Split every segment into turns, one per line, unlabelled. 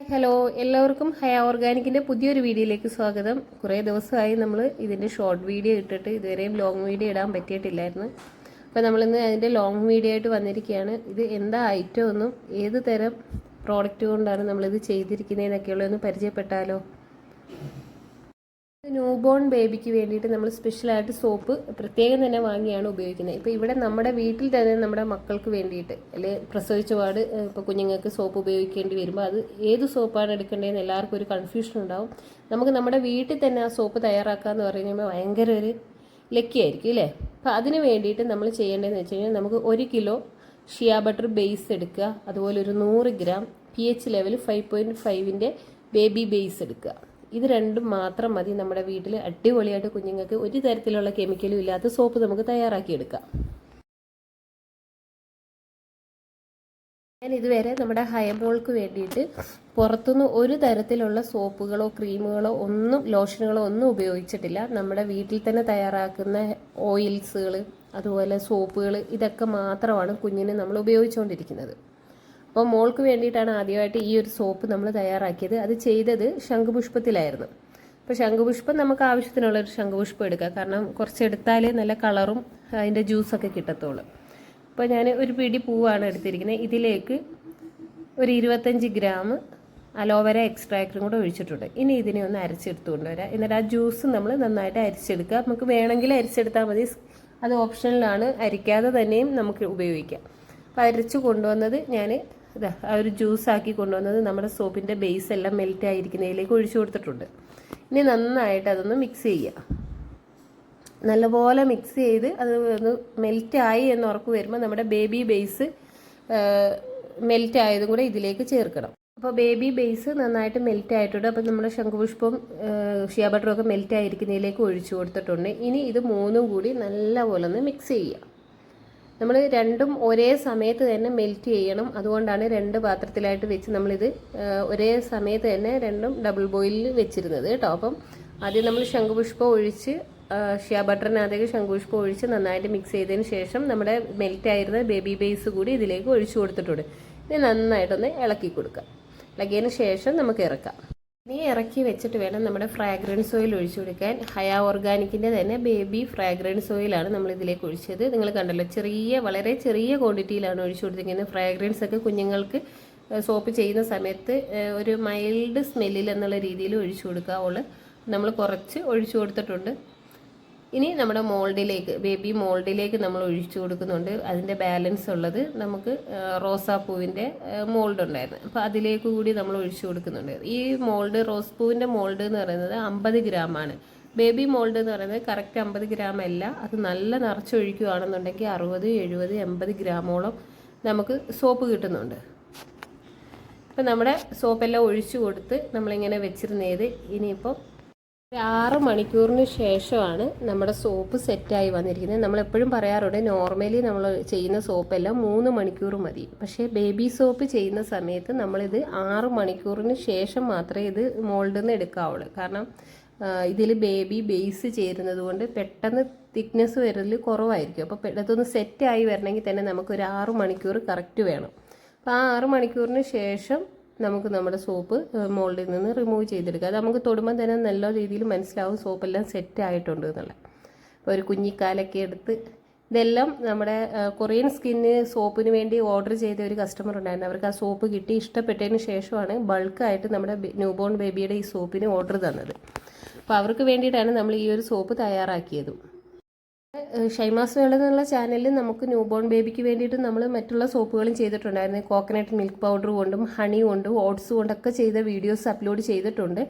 Hello എല്ലാവർക്കും ഹയ ഓർഗാനിക്കിന്റെ പുതിയൊരു വീഡിയോയിലേക്ക് സ്വാഗതം. കുറേ ദിവസമായി നമ്മൾ ഇതിന്റെ ഷോർട്ട് വീഡിയോ ഇട്ടിട്ട് ഇതുവരെയും ലോങ് വീഡിയോ ഇടാൻ പറ്റിയിട്ടില്ലായിരുന്നു. അപ്പോൾ നമ്മളിന്ന് അതിന്റെ ലോങ് വീഡിയോ ആയിട്ട് വന്നിരിക്കുകയാണ്. ഇത് എന്താ ഐറ്റം ഒന്നും ഏത് തരം പ്രോഡക്റ്റ് കൊണ്ടാണ് നമ്മളിത് ചെയ്തിരിക്കുന്നതെന്നൊക്കെയുള്ളതൊന്ന് പരിചയപ്പെട്ടാലോ? ന്യൂ ബോൺ ബേബിക്ക് വേണ്ടിയിട്ട് നമ്മൾ സ്പെഷ്യലായിട്ട് സോപ്പ് പ്രത്യേകം തന്നെ വാങ്ങിയാണ് ഉപയോഗിക്കുന്നത്. ഇപ്പോൾ ഇവിടെ നമ്മുടെ വീട്ടിൽ തന്നെ നമ്മുടെ മക്കൾക്ക് വേണ്ടിയിട്ട് അല്ലെങ്കിൽ പ്രസവിച്ച പാട് ഇപ്പോൾ കുഞ്ഞുങ്ങൾക്ക് സോപ്പ് ഉപയോഗിക്കേണ്ടി വരുമ്പോൾ അത് ഏത് സോപ്പാണ് എടുക്കേണ്ടതെന്ന് എല്ലാവർക്കും ഒരു കൺഫ്യൂഷൻ ഉണ്ടാവും. നമുക്ക് നമ്മുടെ വീട്ടിൽ തന്നെ ആ സോപ്പ് തയ്യാറാക്കാന്ന് പറഞ്ഞു കഴിഞ്ഞാൽ ഭയങ്കര ഒരു ലക്കിയായിരിക്കും അല്ലേ? അപ്പോൾ അതിന് വേണ്ടിയിട്ട് നമ്മൾ ചെയ്യേണ്ടതെന്ന് വെച്ച് കഴിഞ്ഞാൽ നമുക്ക് ഒരു കിലോ ഷിയ ബട്ടർ ബേസ് എടുക്കുക. അതുപോലെ ഒരു നൂറ് gram P H level five point ഫൈവിന്റെ baby base എടുക്കുക. ഇത് രണ്ടും മാത്രം മതി. നമ്മുടെ വീട്ടിൽ അടിപൊളിയായിട്ട് കുഞ്ഞുങ്ങൾക്ക് ഒരു തരത്തിലുള്ള കെമിക്കലും ഇല്ലാത്ത സോപ്പ് നമുക്ക് തയ്യാറാക്കിയെടുക്കാം ഞാൻ ഇതുവരെ നമ്മുടെ ഹയബോൾക്ക് വേണ്ടിയിട്ട് പുറത്തുനിന്ന് ഒരു തരത്തിലുള്ള സോപ്പുകളോ ക്രീമുകളോ ഒന്നും ലോഷനുകളോ ഒന്നും ഉപയോഗിച്ചിട്ടില്ല. നമ്മുടെ വീട്ടിൽ തന്നെ തയ്യാറാക്കുന്ന ഓയിൽസുകൾ അതുപോലെ സോപ്പുകൾ ഇതൊക്കെ മാത്രമാണ് കുഞ്ഞിന് നമ്മൾ ഉപയോഗിച്ചുകൊണ്ടിരിക്കുന്നത്. അപ്പോൾ മോൾക്ക് വേണ്ടിയിട്ടാണ് ആദ്യമായിട്ട് ഈ ഒരു സോപ്പ് നമ്മൾ തയ്യാറാക്കിയത്. അത് ചെയ്തത് ശംഖുപുഷ്പത്തിലായിരുന്നു. അപ്പോൾ ശംഖുപുഷ്പം നമുക്ക് ആവശ്യത്തിനുള്ള ഒരു ശംഖുപുഷ്പം എടുക്കുക കാരണം കുറച്ചെടുത്താലേ നല്ല കളറും അതിന്റെ ജ്യൂസൊക്കെ കിട്ടത്തുള്ളൂ. അപ്പോൾ ഞാൻ ഒരു പിടി പൂവാണ് എടുത്തിരിക്കുന്നത്. ഇതിലേക്ക് ഒരു ഇരുപത്തഞ്ച് ഗ്രാം അലോവേര എക്സ്ട്രാക്റ്റും കൂടെ ഒഴിച്ചിട്ടുണ്ട്. ഇനി ഇതിനെ ഒന്ന് അരച്ചെടുത്ത് കൊണ്ടുവരാം. എന്നിട്ട് ആ ജ്യൂസ് നമ്മൾ നന്നായിട്ട് അരിച്ചെടുക്കുക. നമുക്ക് വേണമെങ്കിൽ അരിച്ചെടുത്താൽ മതി. അത് ഓപ്ഷനിലാണ് അരിക്കാതെ തന്നെയും നമുക്ക് ഉപയോഗിക്കാം. അപ്പോൾ അരച്ച് കൊണ്ടുവന്നത് ഞാൻ ഇതാ ആ ഒരു ജ്യൂസാക്കി കൊണ്ടുവന്നത് നമ്മുടെ സോപ്പിന്റെ ബേസ് എല്ലാം മെൽറ്റ് ആയിരിക്കുന്നതിലേക്ക് ഒഴിച്ചു കൊടുത്തിട്ടുണ്ട്. ഇനി നന്നായിട്ട് അതൊന്ന് മിക്സ് ചെയ്യുക. നല്ലപോലെ മിക്സ് ചെയ്ത് അത് ഒന്ന് മെൽറ്റ് ആയി എന്ന് ഉറപ്പ് വരുമ്പോൾ നമ്മുടെ ബേബി ബേസ് മെൽറ്റ് ആയതും കൂടെ ഇതിലേക്ക് ചേർക്കണം. അപ്പോൾ ബേബി ബേസ് നന്നായിട്ട് മെൽറ്റ് ആയിട്ടുണ്ട്. അപ്പോൾ നമ്മുടെ ശംഖുപുഷ്പം ഷിയ ബട്ടറും ഒക്കെ മെൽറ്റ് ആയിരിക്കുന്നതിലേക്ക് ഒഴിച്ചു കൊടുത്തിട്ടുണ്ട്. ഇനി ഇത് മൂന്നും കൂടി നല്ലപോലെ ഒന്ന് മിക്സ് ചെയ്യുക. നമ്മൾ രണ്ടും ഒരേ സമയത്ത് തന്നെ മെൽറ്റ് ചെയ്യണം. അതുകൊണ്ടാണ് രണ്ട് പാത്രത്തിലായിട്ട് വെച്ച് നമ്മളിത് ഒരേ സമയത്ത് തന്നെ രണ്ടും ഡബിൾ ബോയിലിൽ വെച്ചിരുന്നത് കേട്ടോ. അപ്പം ആദ്യം നമ്മൾ ശംഖുപുഷ്പം ഒഴിച്ച് ഷിയ ബട്ടറിനകത്തേക്ക് ശംഖുപുഷ്പം ഒഴിച്ച് നന്നായിട്ട് മിക്സ് ചെയ്തതിന് ശേഷം നമ്മുടെ മെൽറ്റ് ആയിരുന്ന ബേബി ബേസ് കൂടി ഇതിലേക്ക് ഒഴിച്ചു കൊടുത്തിട്ടുണ്ട്. ഇനി നന്നായിട്ടൊന്ന് ഇളക്കി കൊടുക്കാം. ഇളക്കിയതിന് ശേഷം നമുക്ക് ഇറക്കാം. ഇനി ഇറക്കി വെച്ചിട്ട് വേണം നമ്മുടെ ഫ്രാഗ്രൻസ് ഓയിൽ ഒഴിച്ചു കൊടുക്കാൻ. ഹയ ഓർഗാനിക്കിന്റെ തന്നെ ബേബി ഫ്രാഗ്രൻസ് ഓയിലാണ് നമ്മൾ ഇതിലേക്ക് ഒഴിച്ചത്. നിങ്ങൾ കണ്ടല്ലോ ചെറിയ വളരെ ചെറിയ ക്വാണ്ടിറ്റിയിലാണ് ഒഴിച്ചു കൊടുത്തിരിക്കുന്നത്. ഫ്രാഗ്രൻസ് ഒക്കെ കുഞ്ഞുങ്ങൾക്ക് സോപ്പ് ചെയ്യുന്ന സമയത്ത് ഒരു മൈൽഡ് സ്മെല്ലിൽ എന്നുള്ള രീതിയിൽ ഒഴിച്ചു കൊടുക്കാവുള്ളൂ. നമ്മൾ കുറച്ച് ഒഴിച്ചു കൊടുത്തിട്ടുണ്ട്. ഇനി നമ്മുടെ മോൾഡിലേക്ക് ബേബി മോൾഡിലേക്ക് നമ്മൾ ഒഴിച്ചു കൊടുക്കുന്നുണ്ട്. അതിന്റെ ബാലൻസ് ഉള്ളത് നമുക്ക് റോസാപ്പൂവിന്റെ മോൾഡ് ഉണ്ടായിരുന്നു. അപ്പോൾ അതിലേക്ക് കൂടി നമ്മൾ ഒഴിച്ചു കൊടുക്കുന്നുണ്ട്. ഈ മോൾഡ് റോസ് പൂവിന്റെ മോൾഡ് എന്ന് പറയുന്നത് അമ്പത് ഗ്രാമാണ്. ബേബി മോൾഡ് എന്ന് പറയുന്നത് കറക്റ്റ് അമ്പത് ഗ്രാം അല്ല. അത് നല്ല നിറച്ചൊഴിക്കുകയാണെന്നുണ്ടെങ്കിൽ അറുപത് എഴുപത് എൺപത് ഗ്രാമോളം നമുക്ക് സോപ്പ് കിട്ടുന്നുണ്ട്. അപ്പം നമ്മുടെ സോപ്പെല്ലാം ഒഴിച്ചു കൊടുത്ത് നമ്മളിങ്ങനെ വെച്ചിരുന്നത് ഇനിയിപ്പോൾ ആറ് മണിക്കൂറിന് ശേഷമാണ് നമ്മുടെ സോപ്പ് സെറ്റായി വന്നിരിക്കുന്നത്. നമ്മൾ എപ്പോഴും പറയാറുണ്ട് നോർമലി നമ്മൾ ചെയ്യുന്ന സോപ്പെല്ലാം മൂന്ന് മണിക്കൂർ മതി. പക്ഷേ ബേബി സോപ്പ് ചെയ്യുന്ന സമയത്ത് നമ്മളിത് ആറ് മണിക്കൂറിന് ശേഷം മാത്രമേ ഇത് മോൾഡിൽ നിന്ന് എടുക്കാവുള്ളൂ. കാരണം ഇതിൽ ബേബി ബേസ് ചേരുന്നത് കൊണ്ട് പെട്ടെന്ന് തിക്നെസ് വരൽ കുറവായിരിക്കും. അപ്പോൾ പെട്ടെന്ന് സെറ്റായി വരണമെങ്കിൽ തന്നെ നമുക്കൊരു ആറ് മണിക്കൂർ കറക്റ്റ് വേണം. അപ്പോൾ ആ ആറ് മണിക്കൂറിന് ശേഷം നമുക്ക് നമ്മുടെ സോപ്പ് മോൾഡിൽ നിന്ന് റിമൂവ് ചെയ്തെടുക്കുക അത് നമുക്ക് തൊടുമ്പോൾ തന്നെ നല്ല രീതിയിൽ മനസ്സിലാവും സോപ്പെല്ലാം സെറ്റ് ആയിട്ടുണ്ട് എന്നുള്ളത് അപ്പോൾ ഒരു കുഞ്ഞിക്കാലൊക്കെ എടുത്ത് ഇതെല്ലാം നമ്മുടെ കൊറിയൻ സ്കിന്ന് സോപ്പിന് വേണ്ടി ഓർഡർ ചെയ്ത ഒരു കസ്റ്റമർ ഉണ്ടായിരുന്നു. അവർക്ക് ആ സോപ്പ് കിട്ടി ഇഷ്ടപ്പെട്ടതിന് ശേഷമാണ് ബൾക്കായിട്ട് നമ്മുടെ ന്യൂബോൺ ബേബിയുടെ ഈ സോപ്പിന് ഓർഡർ തന്നത്. അപ്പോൾ അവർക്ക് വേണ്ടിയിട്ടാണ് നമ്മൾ ഈ ഒരു സോപ്പ് തയ്യാറാക്കിയതും. ഷൈമാസ് വേൾഡ് എന്നുള്ള ചാനലിൽ നമുക്ക് ന്യൂ ബോൺ ബേബിക്ക് വേണ്ടിയിട്ട് നമ്മൾ മറ്റുള്ള സോപ്പുകളും ചെയ്തിട്ടുണ്ടായിരുന്നു. കോക്കനട്ട് മിൽക്ക് പൗഡർ കൊണ്ടും ഹണി കൊണ്ടും ഓട്സ് കൊണ്ടൊക്കെ ചെയ്ത വീഡിയോസ് അപ്ലോഡ് ചെയ്തിട്ടുണ്ട്.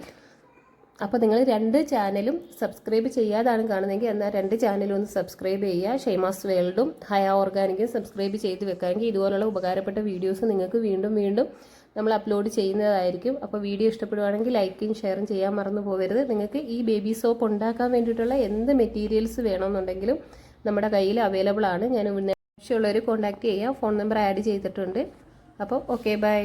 അപ്പോൾ നിങ്ങൾ രണ്ട് ചാനലും സബ്സ്ക്രൈബ് ചെയ്യാതാണ് കാണുന്നതെങ്കിൽ എന്നാൽ രണ്ട് ചാനലും ഒന്ന് സബ്സ്ക്രൈബ് ചെയ്യുക. ഷൈമാസ് വേൾഡും ഹയ ഓർഗാനിക്കും സബ്സ്ക്രൈബ് ചെയ്ത് വെക്കാമെങ്കിൽ ഇതുപോലുള്ള ഉപകാരപ്പെട്ട വീഡിയോസ് നിങ്ങൾക്ക് വീണ്ടും വീണ്ടും നമ്മൾ അപ്ലോഡ് ചെയ്യുന്നതായിരിക്കും. അപ്പോൾ വീഡിയോ ഇഷ്ടപ്പെടുവാണെങ്കിൽ ലൈക്കും ഷെയറും ചെയ്യാൻ മറന്നു പോകരുത്. നിങ്ങൾക്ക് ഈ ബേബി സോപ്പ് ഉണ്ടാക്കാൻ വേണ്ടിയിട്ടുള്ള എന്ത് മെറ്റീരിയൽസ് വേണമെന്നുണ്ടെങ്കിലും നമ്മുടെ കയ്യിൽ അവൈലബിൾ ആണ്. ഞാൻ ആവശ്യമുള്ളവർ കോൺടാക്റ്റ് ചെയ്യാം. ഫോൺ നമ്പർ ആഡ് ചെയ്തിട്ടുണ്ട്. അപ്പോൾ ഓക്കെ ബൈ